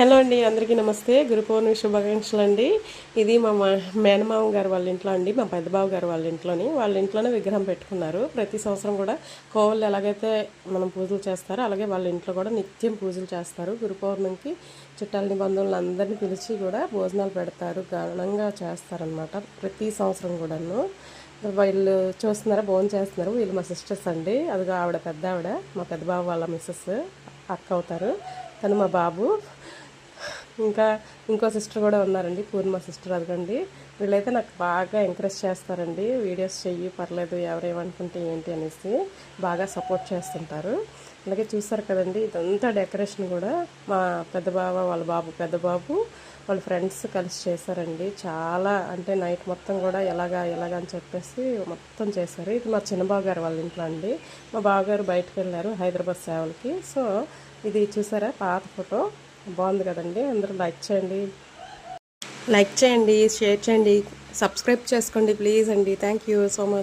Hello అండి అందరికీ నమస్తే. గురు పౌర్ణమి శుభాకాంక్షలు అండి ఇది మా మా- మేనమామ గారు వాళ్ళ ఇంట్లో అండి మా పెద్దబాబు గారు వాళ్ళ ఇంట్లోని. వాళ్ళ ఇంట్లోనే విగ్రహం పెట్టుకున్నారు. ప్రతి సంవత్సరం కూడా కోవలు ఎలాగైతే మనం పూజలు చేస్తారో అలాగే వాళ్ళ ఇంట్లో కూడా నిత్యం పూజలు చేస్తారు. గురు పౌర్ణమికి చుట్టాలని బంధువులను అందరినీ పిలిచి కూడా భోజనాలు పెడతారు ఘనంగా చేస్తారనమాట ప్రతి సంవత్సరం కూడాను. వీళ్ళు చూస్తున్నారా భోజనం చేస్తున్నారు. వీళ్ళు మా సిస్టర్స్ అండి. అదిగో ఆవిడ పెద్ద ఆవిడ మా పెద్దబాబు వాళ్ళ మిస్సెస్ అక్క అవుతారు. తను మా బాబు. ఇంకా ఇంకో సిస్టర్ కూడా ఉన్నారండి పూర్ణిమ సిస్టర్ అదిగండి. వీళ్ళైతే నాకు బాగా ఎంకరేజ్ చేస్తారండి వీడియోస్ చెయ్యి పర్లేదు ఎవరేమనుకుంటే ఏంటి అనేసి బాగా సపోర్ట్ చేస్తుంటారు. అలాగే చూస్తారు కదండి ఇదంతా డెకరేషన్ కూడా మా పెద్ద బావ వాళ్ళ బాబు పెద్ద బాబు వాళ్ళ ఫ్రెండ్స్ కలిసి చేశారండి. చాలా అంటే నైట్ మొత్తం కూడా ఎలాగా ఎలాగా అని చెప్పేసి మొత్తం చేశారు. ఇది మా చిన్నబాబు గారు వాళ్ళ ఇంట్లో అండి. మా బావగారు బయటకు వెళ్ళారు హైదరాబాద్ సేవలకి. సో ఇది చూసారా పాత ఫోటో. బాగుంది కదండి. అందరూ లైక్ చేయండి. లైక్ చేయండి షేర్ చేయండి సబ్స్క్రైబ్ చేసుకోండి ప్లీజ్ అండి. Thank you so much.